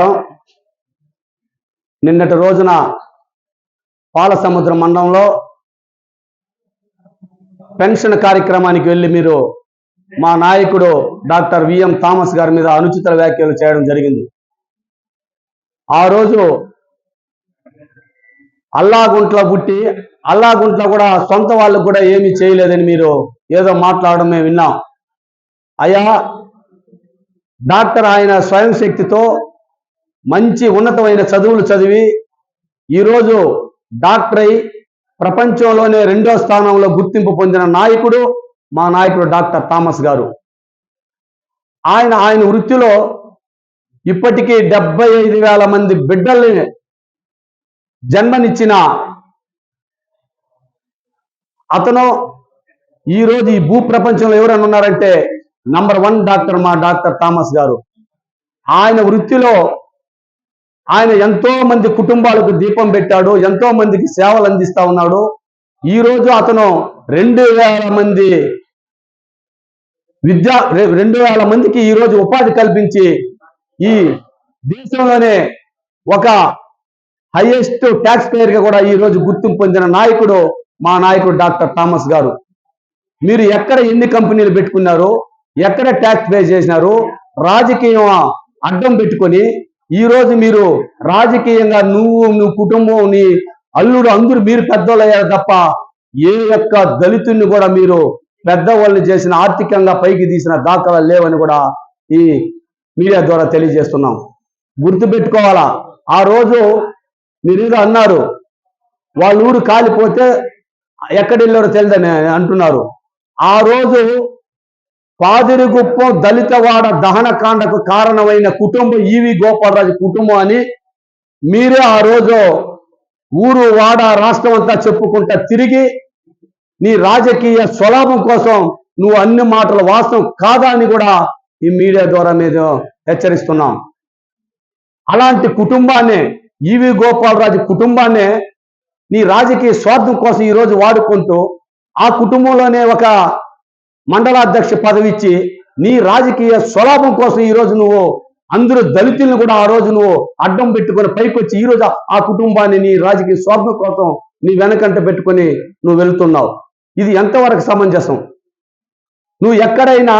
నమస్కారం. నిన్నటి రోజున పాలసముద్ర మండలంలో పెన్షన్ కార్యక్రమానికి వెళ్ళి మీరు మా నాయకుడు డాక్టర్ విఎం థామస్ గారి మీద అనుచిత వ్యాఖ్యలు చేయడం జరిగింది. ఆ రోజు అల్లాగుంట్లో పుట్టి అల్లాగుంట్లో కూడా సొంత వాళ్ళకు కూడా ఏమీ చేయలేదని మీరు ఏదో మాట్లాడడం మేము విన్నాం. అయ్యా డాక్టర్ ఆయన స్వయం శక్తితో మంచి ఉన్నతమైన చదువులు చదివి ఈరోజు డాక్టర్ అయి ప్రపంచంలోనే రెండో స్థానంలో గుర్తింపు పొందిన నాయకుడు మా నాయకుడు డాక్టర్ థామస్ గారు. ఆయన ఆయన వృత్తిలో ఇప్పటికీ డెబ్బై ఐదు వేల మంది బిడ్డల్ని జన్మనిచ్చిన అతను ఈరోజు ఈ భూ ప్రపంచంలో ఎవరైనా ఉన్నారంటే నంబర్ వన్ డాక్టర్ మా డాక్టర్ థామస్ గారు. ఆయన వృత్తిలో ఆయన ఎంతో మంది కుటుంబాలకు దీపం పెట్టాడు ఎంతో మందికి సేవలు అందిస్తా ఉన్నాడు. ఈ రోజు అతను రెండు వేల మంది విద్యా రెండు వేల మందికి ఈ రోజు ఉపాధి కల్పించి ఈ దేశంలోనే ఒక హైయెస్ట్ ట్యాక్స్ పేయర్గా కూడా ఈ రోజు గుర్తింపు పొందిన నాయకుడు మా నాయకుడు డాక్టర్ థామస్ గారు. మీరు ఎక్కడ ఎన్ని కంపెనీలు పెట్టుకున్నారు ఎక్కడ ట్యాక్స్ పే చేసినారు రాజకీయం అడ్డం పెట్టుకొని ఈ రోజు మీరు రాజకీయంగా నువ్వు నువ్వు కుటుంబం నీ అల్లుడు అందరూ మీరు పెద్దోళ్ళు అయ్యారు తప్ప ఏ యొక్క దళితుడిని కూడా మీరు పెద్దవాళ్ళని చేసిన ఆర్థికంగా పైకి తీసిన దాఖలా లేవని కూడా ఈ మీడియా ద్వారా తెలియజేస్తున్నాం. గుర్తుపెట్టుకోవాలా? ఆ రోజు మీరేదో అన్నారు వాళ్ళ ఊరు కాలిపోతే ఎక్కడెళ్ళారో తెలియదని అంటున్నారు. ఆ రోజు పాదిరిగుప్పం దళితవాడ దహనకాండకు కారణమైన కుటుంబం ఈవి గోపాలరాజు కుటుంబం అని మీరే ఆ రోజు ఊరు వాడ రాష్ట్రం అంతా చెప్పుకుంటా తిరిగి నీ రాజకీయ స్వలాభం కోసం నువ్వు అన్ని మాటలు వాస్తవం కాదా అని కూడా ఈ మీడియా ద్వారా మీరు హెచ్చరిస్తున్నాం. అలాంటి కుటుంబాన్ని ఈవి గోపాలరాజు కుటుంబాన్ని నీ రాజకీయ స్వార్థం కోసం ఈ రోజు వాడుకుంటూ ఆ కుటుంబంలోనే ఒక మండలాధ్యక్ష పదవి ఇచ్చి నీ రాజకీయ స్వలాభం కోసం ఈ రోజు నువ్వు అందరూ దళితులను కూడా ఆ రోజు నువ్వు అడ్డం పెట్టుకొని పైకొచ్చి ఈ రోజు ఆ కుటుంబాన్ని నీ రాజకీయ స్వార్థం కోసం నీ వెనకంట పెట్టుకొని నువ్వు వెళ్తున్నావు. ఇది ఎంతవరకు సమంజసం? నువ్వు ఎక్కడైనా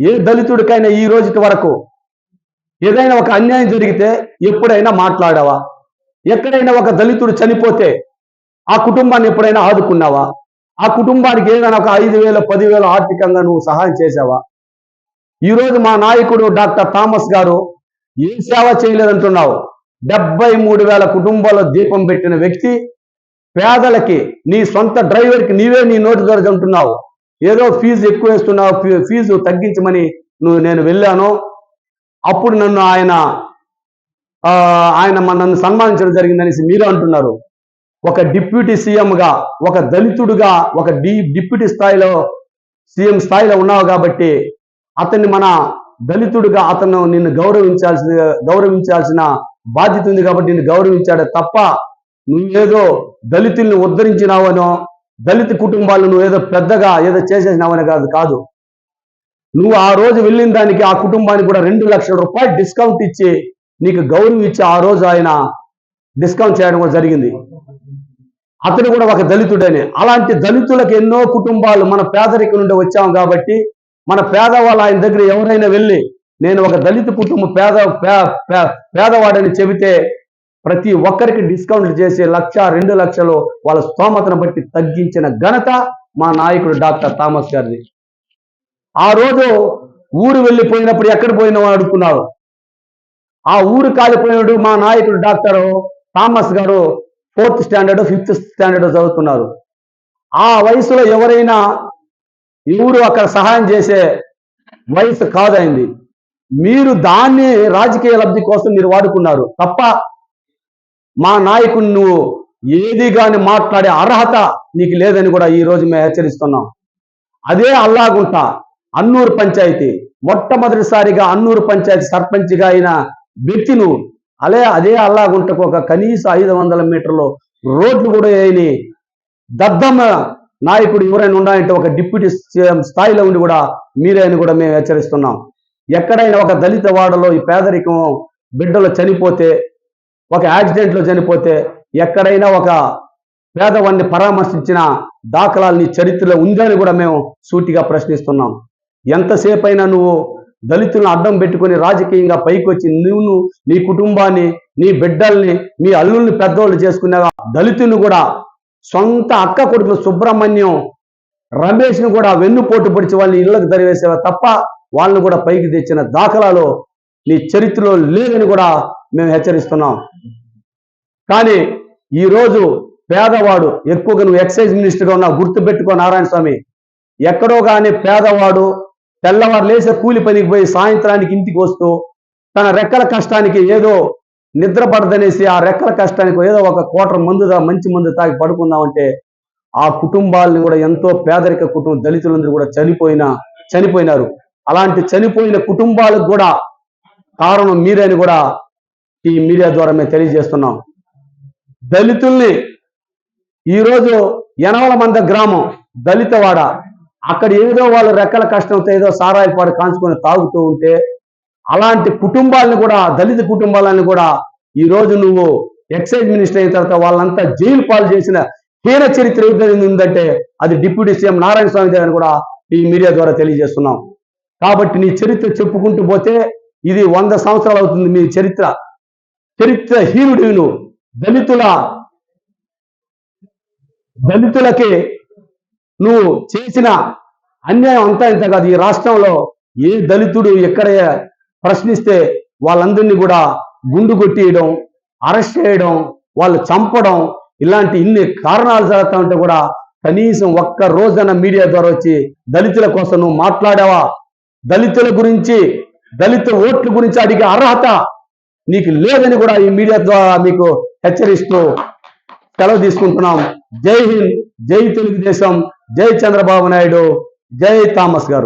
ఏ దళితుడికైనా ఈ రోజుటి వరకు ఏదైనా ఒక అన్యాయం జరిగితే ఎప్పుడైనా మాట్లాడావా? ఎక్కడైనా ఒక దళితుడు చనిపోతే ఆ కుటుంబాన్ని ఎప్పుడైనా ఆదుకున్నావా? ఆ కుటుంబానికి ఏదైనా ఒక ఐదు వేల పదివేల ఆర్థికంగా నువ్వు సహాయం చేసావా ఈరోజు మా నాయకుడు డాక్టర్ థామస్ గారు ఏ సేవ చేయలేదంటున్నావు? డెబ్బై మూడు వేల కుటుంబాల్లో దీపం పెట్టిన వ్యక్తి పేదలకి నీ సొంత డ్రైవర్కి నీవే నీ నోటు దొరకంటున్నావు అంటున్నావు. ఏదో ఫీజు ఎక్కువ వేస్తున్నావు ఫీజు తగ్గించమని నువ్వు నేను వెళ్ళాను. అప్పుడు నన్ను ఆయన ఆయన నన్ను సన్మానించడం జరిగిందనేసి మీరు అంటున్నారు. ఒక డిప్యూటీ సీఎంగా ఒక దళితుడుగా ఒక డి డిప్యూటీ స్థాయిలో సీఎం స్థాయిలో ఉన్నావు కాబట్టి అతన్ని మన దళితుడుగా అతను నిన్ను గౌరవించాల్సిన గౌరవించాల్సిన బాధ్యత ఉంది కాబట్టి నిన్ను గౌరవించాడే తప్ప నువ్వేదో దళితుల్ని ఉద్ధరించినావనో దళిత కుటుంబాలను నువ్వు ఏదో పెద్దగా ఏదో చేసేసినావని కాదు కాదు. నువ్వు ఆ రోజు వెళ్ళిన దానికి ఆ కుటుంబానికి కూడా రెండు లక్షల రూపాయలు డిస్కౌంట్ ఇచ్చి నీకు గౌరవం ఇచ్చి ఆ రోజు ఆయన డిస్కౌంట్ చేయడం కూడా జరిగింది. అతడు కూడా ఒక దళితుడని. అలాంటి దళితులకు ఎన్నో కుటుంబాలు మన పేదరికం నుండి వచ్చాం కాబట్టి మన పేదవాళ్ళు ఆయన దగ్గర ఎవరైనా వెళ్ళి నేను ఒక దళిత కుటుంబం పేద పే- పే- పేదవాడని చెబితే ప్రతి ఒక్కరికి డిస్కౌంట్లు చేసి లక్ష రెండు లక్షలు వాళ్ళ స్తోమతను బట్టి తగ్గించిన ఘనత మా నాయకుడు డాక్టర్ థామస్ గారిది. ఆ రోజు ఊరు వెళ్ళిపోయినప్పుడు ఎక్కడ పోయినావు అడుగుతున్నారు? ఆ ఊరు కాలిపోయినప్పుడు మా నాయకుడు డాక్టర్ థామస్ గారు ఫోర్త్ స్టాండర్డ్ ఫిఫ్త్ స్టాండర్డ్ చదువుతున్నారు. ఆ వయసులో ఎవరైనా ఎవరు అక్కడ సహాయం చేసే వయసు కాదైంది. మీరు దాన్ని రాజకీయ లబ్ధి కోసం మీరు వాడుకున్నారు. తప్ప మా నాయకుడిని నువ్వు ఏది కానీ మాట్లాడే అర్హత నీకు లేదని కూడా ఈ రోజు మేము హెచ్చరిస్తున్నాం. అదే అల్లాగుంట అన్నూరు పంచాయతీ. మొట్టమొదటిసారిగా అన్నూరు పంచాయతీ సర్పంచ్గా అయిన వ్యక్తి నువ్వు అలే అదే అల్లాగుంటకు ఒక కనీస ఐదు వందల మీటర్లు రోడ్లు కూడా వేయని దద్దమ్మ నాయకుడు ఎవరైనా ఉన్నాయంటే ఒక డిప్యూటీ సీఎం స్థాయిలో ఉండి కూడా మీరే అని కూడా మేము హెచ్చరిస్తున్నాం. ఎక్కడైనా ఒక దళిత వాడలో ఈ పేదరికం బిడ్డలు చనిపోతే ఒక యాక్సిడెంట్లో చనిపోతే ఎక్కడైనా ఒక పేదవాడిని పరామర్శించిన దాఖలాలు చరిత్రలో ఉందని కూడా మేము సూటిగా ప్రశ్నిస్తున్నాం. ఎంతసేపైనా నువ్వు దళితులను అడ్డం పెట్టుకొని రాజకీయంగా పైకి వచ్చి నువ్వు నీ కుటుంబాన్ని నీ బిడ్డల్ని మీ అల్లుల్ని పెద్దోళ్ళు చేసుకునే దళితులను కూడా సొంత అక్క కొడుకులు సుబ్రహ్మణ్యం రమేష్ను కూడా వెన్నుపోటు పొడిచి వాళ్ళని ఇళ్ళకు తరివేసేవా తప్ప వాళ్ళని కూడా పైకి తెచ్చిన దాఖలాలు నీ చరిత్రలో లేదని కూడా మేము హెచ్చరిస్తున్నాం. కానీ ఈరోజు పేదవాడు ఎక్కువగా నువ్వు ఎక్సైజ్ మినిస్టర్గా ఉన్నావు గుర్తుపెట్టుకో నారాయణ స్వామి. ఎక్కడో కానీ పేదవాడు తెల్లవారు లేసే కూలి పనికి పోయి సాయంత్రానికి ఇంటికి వస్తూ తన రెక్కల కష్టానికి ఏదో నిద్ర పడదనేసి ఆ రెక్కల కష్టానికి ఏదో ఒక కోటర మందుగా మంచి మందు తాగి పడుకుందామంటే ఆ కుటుంబాలను కూడా ఎంతో పేదరిక కుటుంబం దళితులందరూ కూడా చనిపోయిన చనిపోయినారు. అలాంటి చనిపోయిన కుటుంబాలకు కూడా కారణం మీరని కూడా ఈ మీడియా ద్వారా మేము తెలియజేస్తున్నాం. దళితుల్ని ఈరోజు యనవల మంద గ్రామం దళితవాడ అక్కడ ఏదో వాళ్ళ రెక్కల కష్టంతో ఏదో సారాయి పాడు కాంచుకొని తాగుతూ ఉంటే అలాంటి కుటుంబాలను కూడా దళిత కుటుంబాలను కూడా ఈ రోజు నువ్వు ఎక్సైజ్ మినిస్టర్ అయిన తర్వాత వాళ్ళంతా జైలు పాలు చేసిన హీన చరిత్ర ఉందంటే అది డిప్యూటీ సీఎం నారాయణ స్వామి గారు అని కూడా ఈ మీడియా ద్వారా తెలియజేస్తున్నాం. కాబట్టి నీ చరిత్ర చెప్పుకుంటూ పోతే ఇది వంద సంవత్సరాలు అవుతుంది మీ చరిత్ర. చరిత్ర హీనుడు దళితుల దళితులకి నువ్వు చేసిన అన్యాయం అంతా ఇంత కాదు. ఈ రాష్ట్రంలో ఏ దళితుడు ఎక్కడ ప్రశ్నిస్తే వాళ్ళందరినీ కూడా గుండు కొట్టియడం అరెస్ట్ చేయడం వాళ్ళు చంపడం ఇలాంటి ఇన్ని కారణాలు జరుగుతా ఉంటే కూడా కనీసం ఒక్క రోజన మీడియా ద్వారా వచ్చి దళితుల కోసం నువ్వు మాట్లాడావా? దళితుల గురించి దళిత ఓట్ల గురించి అడిగే అర్హత నీకు లేదని కూడా ఈ మీడియా ద్వారా మీకు హెచ్చరిస్తూ సెలవు తీసుకుంటున్నాం. జై హింద్ జై తెలుగుదేశం. జై చంద్రబాబు నాయుడు జై థామస్ గారు.